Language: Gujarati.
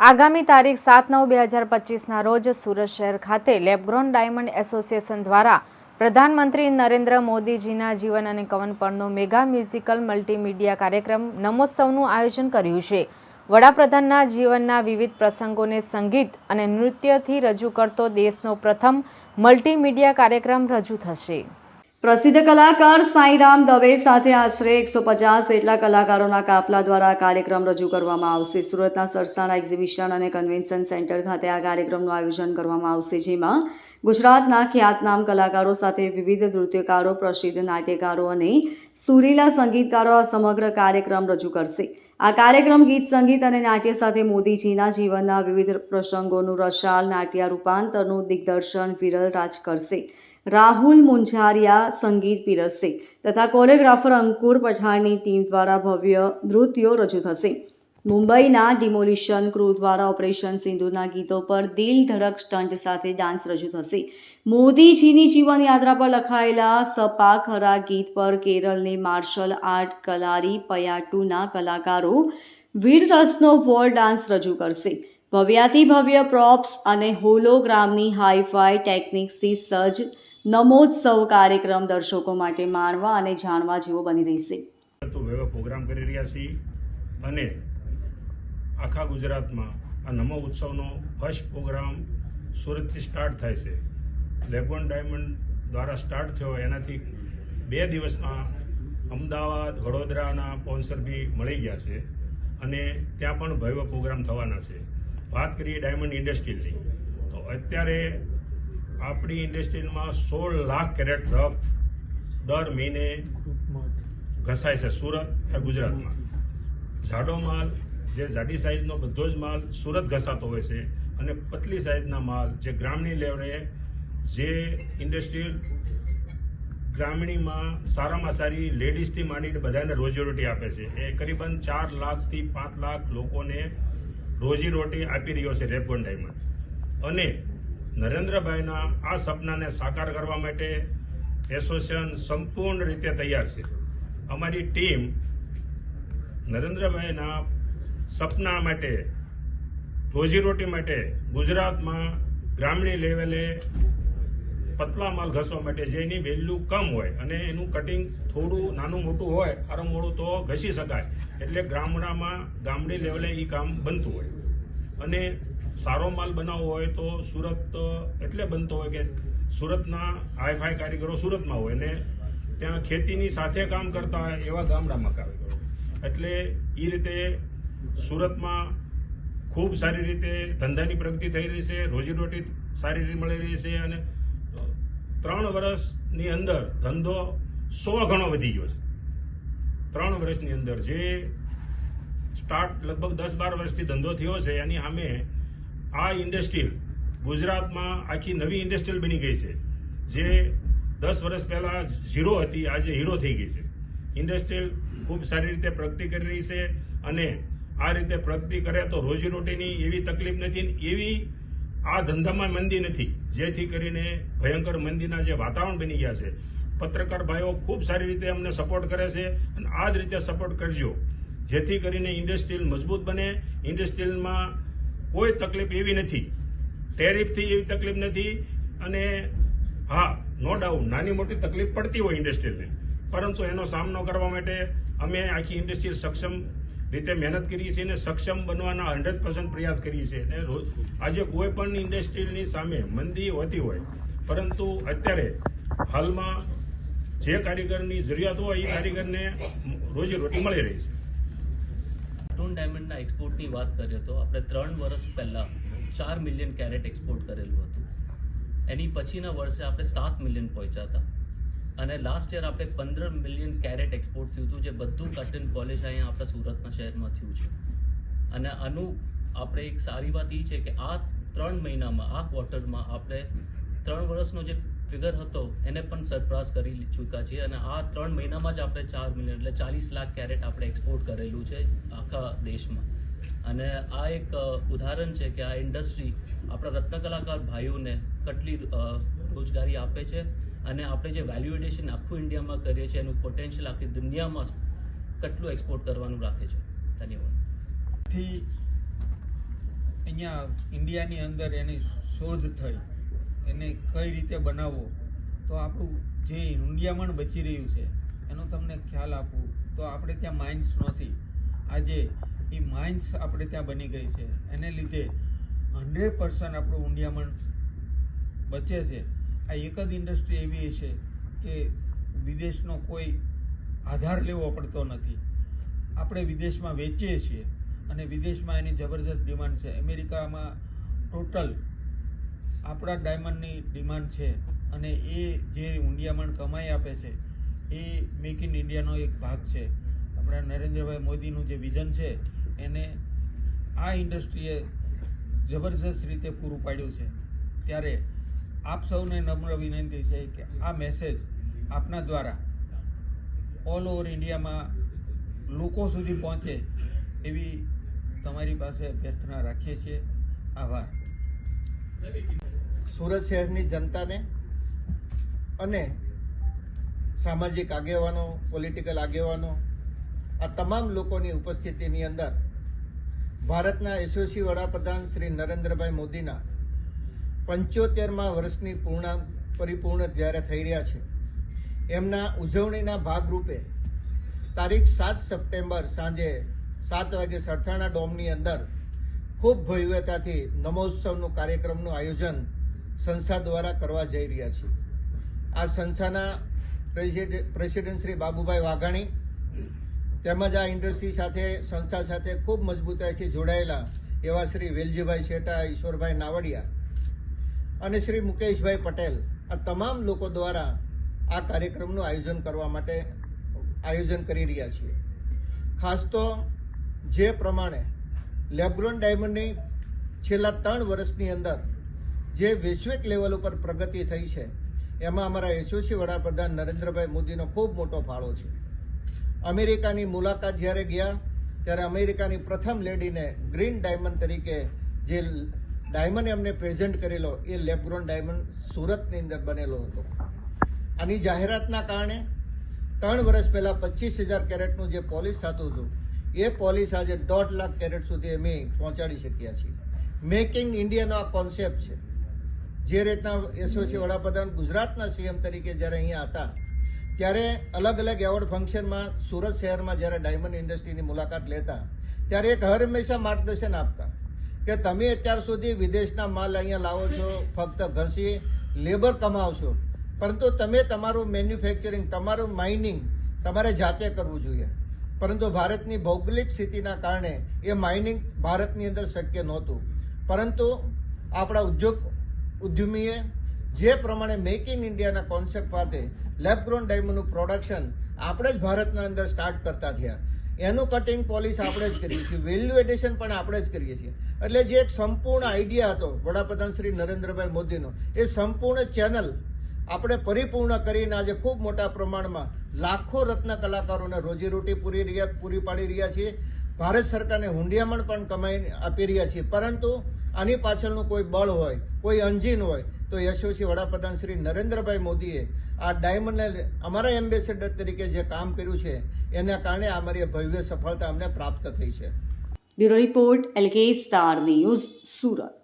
આગામી તારીખ સાત નવ બે હજાર પચીસના રોજ સુરત શહેર ખાતે લેબગ્રોન ડાયમંડ એસોસિએશન દ્વારા પ્રધાનમંત્રી નરેન્દ્ર મોદીજીના જીવન અને કવન પરનો મેગા મ્યુઝિકલ મલ્ટીમીડિયા કાર્યક્રમ નમોત્સવનું આયોજન કર્યું છે. વડાપ્રધાનના જીવનના વિવિધ પ્રસંગોને સંગીત અને નૃત્યથી રજૂ કરતો દેશનો પ્રથમ મલ્ટીમીડિયા કાર્યક્રમ રજૂ થશે. પ્રસિદ્ધ કલાકાર સાંઈરામ દવે સાથે આશરે એકસો પચાસ જેટલા કલાકારોના કાફલા દ્વારા કાર્યક્રમ રજૂ કરવામાં આવશે. સુરતના સરસાણા એક્ઝિબિશન અને કન્વેન્શન સેન્ટર ખાતે આ કાર્યક્રમનું આયોજન કરવામાં આવશે, જેમાં ગુજરાતના ખ્યાતનામ કલાકારો સાથે વિવિધ નૃત્યકારો, પ્રસિદ્ધ નાટ્યકારો અને સુરીલા સંગીતકારો આ સમગ્ર કાર્યક્રમ રજૂ કરશે. આ કાર્યક્રમ ગીત સંગીત અને નાટ્ય સાથે મોદીજીના જીવનના વિવિધ પ્રસંગોનું રસાલ નાટ્ય રૂપાંતરનું દિગ્દર્શન વિરલ રાજ કરશે. રાહુલ મુંજારિયા સંગીત પીરસશે તથા કોરિયોગ્રાફર અંકુર પઠાણની ટીમ દ્વારા ભવ્ય નૃત્યો રજૂ થશે. મુંબઈના ડિમોલિશન ક્રૂ દ્વારા ઓપરેશન સિંધુના ગીતો પર દિલ ધડક સ્ટન્ટ સાથે ડાન્સ રજૂ થશે. મોદીજીની જીવનયાત્રા પર લખાયેલા સપા ખરા ગીત પર કેરળની માર્શલ આર્ટ કલારી પયાટુના કલાકારો વીર રસનો ડાન્સ રજૂ કરશે. ભવ્યાતિ ભવ્ય પ્રોપ્સ અને હોલોગ્રામની હાઈફાઈ ટેકનિક્સથી સજ્જ નમોત્સવ કાર્યક્રમ દર્શકો માટે માણવા અને જાણવા જેવો બની રહેશે. પ્રોગ્રામ કરી રહ્યા છીએ અને આખા ગુજરાતમાં આ નમો ઉત્સવનો ફર્સ્ટ પ્રોગ્રામ સુરતથી સ્ટાર્ટ થાય છે. લેગોન ડાયમંડ દ્વારા સ્ટાર્ટ થયો. એનાથી બે દિવસમાં અમદાવાદ, વડોદરાના સ્પોન્સર બી મળી ગયા છે અને ત્યાં પણ ભવ્ય પ્રોગ્રામ થવાના છે. વાત કરીએ ડાયમંડ ઇન્ડસ્ટ્રીની તો અત્યારે આપણી ઇન્ડસ્ટ્રીમાં સોળ લાખ કેરેટ રફ દર મહિને ઘસાય છે સુરત અને ગુજરાતમાં. જાડો માલ, જે જાડી સાઈઝનો બધો જ માલ સુરત ઘસાતો હોય છે અને પતલી સાઈઝના માલ જે ગ્રામીણ લેવડે જે ઇન્ડસ્ટ્રીયલ ગ્રામીણીમાં સારામાં સારી લેડીઝથી માંડીને બધાને રોજીરોટી આપે છે. એ કરીબન ચાર લાખથી પાંચ લાખ લોકોને રોજીરોટી આપી રહ્યો છે રેપગોન ડાયમંડ. અને નરેન્દ્રભાઈના આ સપનાને સાકાર કરવા માટે એસોસિએશન સંપૂર્ણ રીતે તૈયાર છે. અમારી ટીમ નરેન્દ્રભાઈના સપના માટે રોજીરોટી માટે, ગુજરાતમાં ગ્રામીણ લેવલે પતલા માલ ઘસવા માટે જેની વેલ્યુ કમ હોય અને એનું કટિંગ થોડું નાનું મોટું હોય આરો મોડું તો ઘસી શકાય. એટલે ગામડામાં, ગામડી લેવલે એ કામ બનતું હોય. અને સારો માલ બનાવવો હોય તો સુરત એટલે બનતો હોય કે સુરતના હાઈફાઈ કારીગરો સુરતમાં હોય ને ત્યાં ખેતીની સાથે કામ કરતા હોય એવા ગામડામાં કારીગરો એટલે એ રીતે સુરતમાં ખૂબ સારી રીતે ધંધાની પ્રગતિ થઈ રહી છે, રોજીરોટી સારી રીતે મળી રહી છે અને ત્રણ વર્ષની અંદર ધંધો સો ગણો વધી ગયો છે. ત્રણ વર્ષની અંદર જે સ્ટાર્ટ લગભગ દસ બાર વર્ષથી ધંધો થયો છે, એની સામે આ ઇન્ડસ્ટ્રીયલ ગુજરાતમાં આખી નવી ઇન્ડસ્ટ્રીયલ બની ગઈ છે. જે દસ વર્ષ પહેલાં ઝીરો હતી, આજે હીરો થઈ ગઈ છે. ઇન્ડસ્ટ્રીયલ ખૂબ સારી રીતે પ્રગતિ કરી રહી છે અને આ રીતે પ્રગતિ કરે તો રોજીરોટીની એવી તકલીફ નથી એવી આ ધંધામાં મંદી નથી. જેથી કરીને ભયંકર મંદીના જે વાતાવરણ બની ગયા છે. પત્રકાર ભાઈઓ ખૂબ સારી રીતે અમને સપોર્ટ કરે છે અને આ જ રીતે સપોર્ટ કરજો. જેથી કરીને ઇન્ડસ્ટ્રીયલ મજબૂત બને. ઇન્ડસ્ટ્રીયલમાં કોઈ તકલીફ એવી નથી. ટેરિફથી એવી તકલીફ નથી. અને હા, નો ડાઉટ, નાની મોટી તકલીફ પડતી હોય ઇન્ડસ્ટ્રીયલને. પરંતુ એનો સામનો કરવા માટે અમે આખી ઇન્ડસ્ટ્રીયલ સક્ષમ રીતે મહેનત કરીએ છીએ અને સક્ષમ બનવાના હંડ્રેડ પર્સન્ટ પ્રયાસ કરીએ છીએ. અને રોજ આજે કોઈ પણ ઇન્ડસ્ટ્રીયલની સામે મંદી હોતી હોય, પરંતુ અત્યારે હાલમાં જે કારીગરની જરૂરિયાત હોય એ કારીગરને રોજીરોટી મળી રહી છે. ટોન ડાયમંડના એક્સપોર્ટની વાત કરીએ તો આપણે ત્રણ વર્ષ પહેલાં ચાર મિલિયન કેરેટ એક્સપોર્ટ કરેલું હતું. એની પછીના વર્ષે આપણે સાત મિલિયન પહોંચ્યા અને લાસ્ટ યર આપણે પંદર મિલિયન કેરેટ એક્સપોર્ટ થયું હતું, જે બધું કટ એન્ડ પોલિશ અહીંયા આપણા સુરતના શહેરમાં થયું છે. અને આનું આપણે એક સારી વાત એ છે કે આ ત્રણ મહિનામાં, આ ક્વાર્ટરમાં આપણે ત્રણ વર્ષનો જે ફિગર હતો, એને પણ સરપ્રાસ કરી ચૂક્યા છીએ અને આ ત્રણ મહિનામાં જ આપણે ચાર મિલિયન એટલે ચાલીસ લાખ કેરેટ આપણે એક્સપોર્ટ કરેલું છે આખા દેશમાં. અને આ એક ઉદાહરણ છે કે આ ઇન્ડસ્ટ્રી આપણા રત્ન કલાકાર ભાઈઓને કેટલી રોજગારી આપે છે અને આપણે જે વેલ્યુ એડિશન આખું ઇન્ડિયામાં કરીએ છીએ, એનું પોટેન્શિયલ આખી દુનિયામાં કેટલું એક્સપોર્ટ કરવાનું રાખે છે. ધન્યવાદ. થી અહીંયા ઇન્ડિયાની અંદર એની શોધ થઈ. એને કઈ રીતે બનાવવો? તો આપણું જે ઊંડિયામણ બચી રહ્યું છે, એનો તમને ખ્યાલ આપવું તો આપણે ત્યાં માઇન્સ નહોતી. આજે એ માઇન્સ આપણે ત્યાં બની ગઈ છે. એને લીધે હંડ્રેડ પર્સન્ટ આપણું ઊંડિયામણ બચે છે. આ એક જ ઇન્ડસ્ટ્રી એવી છે કે વિદેશનો કોઈ આધાર લેવો પડતો નથી. આપણે વિદેશમાં વેચીએ છીએ અને વિદેશમાં એની જબરજસ્ત ડિમાન્ડ છે. અમેરિકામાં ટોટલ આપણા ડાયમંડની ડિમાન્ડ છે અને એ જે ઇન્ડિયામાં કમાઈ આપે છે, એ મેક ઇન ઇન્ડિયાનો એક ભાગ છે. આપણા નરેન્દ્રભાઈ મોદીનું જે વિઝન છે, એને આ ઇન્ડસ્ટ્રીએ જબરજસ્ત રીતે પૂરું પાડ્યું છે. ત્યારે આપ સૌને નમ્ર વિનંતી છે કે આ મેસેજ આપના દ્વારા ઓલ ઓવર ઇન્ડિયામાં લોકો સુધી પહોંચે એવી તમારી પાસે અભ્યર્થના રાખીએ છીએ. આભાર. સુરત શહેરની જનતાને અને સામાજિક આગેવાનો પોલિટિકલ આગેવાનો, આ તમામ લોકોની ઉપસ્થિતિની અંદર ભારતના યશસ્વી વડાપ્રધાન શ્રી નરેન્દ્રભાઈ મોદીના પંચોતેરમાં વર્ષની પૂર્ણ પરિપૂર્ણ જ્યારે થઈ રહ્યા છે, એમના ઉજવણીના ભાગરૂપે તારીખ સાત સપ્ટેમ્બર સાંજે સાત વાગે સરથાણા ડોમની અંદર ખૂબ ભવ્યતાથી નમોત્સવનું કાર્યક્રમનું આયોજન સંસ્થા દ્વારા કરવા જઈ રહ્યા છીએ. આ સંસ્થાના પ્રેસિડેન્ટ શ્રી બાબુભાઈ વાઘાણી તેમજ આ ઇન્ડસ્ટ્રી સાથે, સંસ્થા સાથે ખૂબ મજબૂતાઈથી જોડાયેલા એવા શ્રી વેલજીભાઈ શેઠા ઈશ્વરભાઈ નાવડિયા અને શ્રી મુકેશભાઈ પટેલ આ તમામ લોકો દ્વારા આ કાર્યક્રમનું આયોજન કરવા માટે આયોજન કરી રહ્યા છીએ. ખાસ તો જે પ્રમાણે લેબ્રોન ડાયમંડની છેલ્લા ત્રણ વર્ષની અંદર જે વૈશ્વિક લેવલ ઉપર પ્રગતિ થઈ છે, એમાં અમારા યશસ્વી વડાપ્રધાન નરેન્દ્રભાઈ મોદીનો ખૂબ મોટો ફાળો છે. અમેરિકાની મુલાકાત જ્યારે ગયા, ત્યારે અમેરિકાની પ્રથમ લેડીને ગ્રીન ડાયમંડ તરીકે જે ડાયમંડ એમને પ્રેઝન્ટ કરેલો, એ લેબ્રોન ડાયમંડ સુરતની અંદર બનેલો હતો. આની જાહેરાતના કારણે ત્રણ વર્ષ પહેલાં પચીસ હજાર કેરેટનું જે પોલિશ થતું હતું, એ પોલિશ આજે દોઢ લાખ કેરેટ સુધી અમે પહોંચાડી શક્યા છીએ. મેકિંગ ઇન્ડિયાનો આ કોન્સેપ્ટ છે. જે રીતના યશસ્વી વડાપ્રધાન ગુજરાતના સીએમ તરીકે જ્યારે અહીંયા હતા, ત્યારે અલગ અલગ એવોર્ડ ફંક્શનમાં સુરત શહેરમાં જ્યારે ડાયમંડ ઇન્ડસ્ટ્રીની મુલાકાત લેતા, ત્યારે એક હર હંમેશા માર્ગદર્શન આપતા કે તમે અત્યાર સુધી વિદેશના માલ અહીંયા લાવો છો, ફક્ત ઘસી લેબર કમાવશો. પરંતુ તમે તમારું મેન્યુફેક્ચરિંગ, તમારું માઇનિંગ તમારે જાતે કરવું જોઈએ. પરંતુ ભારતની ભૌગોલિક સ્થિતિના કારણે એ માઇનિંગ ભારતની અંદર શક્ય નહોતું. પરંતુ આપણા ઉદ્યોગ ઉદ્યમીએ જે પ્રમાણે મેક ઇન ઇન્ડિયાના કોન્સેપ્ટ સાથે લેબગ્રોન ડાયમંડનું પ્રોડક્શન આપણે જ ભારતના અંદર સ્ટાર્ટ કરતા થયા. એનું કટિંગ પોલિશ આપણે જ કરીએ છીએ. વેલ્યુ એડિશન પણ આપણે જ કરીએ છીએ. એટલે જે એક સંપૂર્ણ આઈડિયા હતો વડાપ્રધાન શ્રી નરેન્દ્રભાઈ મોદીનો, એ સંપૂર્ણ ચેનલ આપણે પરિપૂર્ણ કરીને આજે ખૂબ મોટા પ્રમાણમાં લાખો રત્ન કલાકારોને રોજીરોટી પૂરી રહ્યા, પૂરી પાડી રહ્યા છીએ. ભારત સરકારને હુંડિયામણ પણ કમાઈ આપી રહ્યા છીએ. પરંતુ આની પાછળનું કોઈ બળ હોય, કોઈ અંજીન હોય, તો યશસ્વી વડાપ્રધાન શ્રી નરેન્દ્રભાઈ મોદીએ આ ડાયમંડને અમારા એમ્બેસેડર તરીકે જે કામ કર્યું છે, એના કારણે અમારી ભવ્ય સફળતા અમને પ્રાપ્ત થઈ છે. Bureau report LK star news, Surat.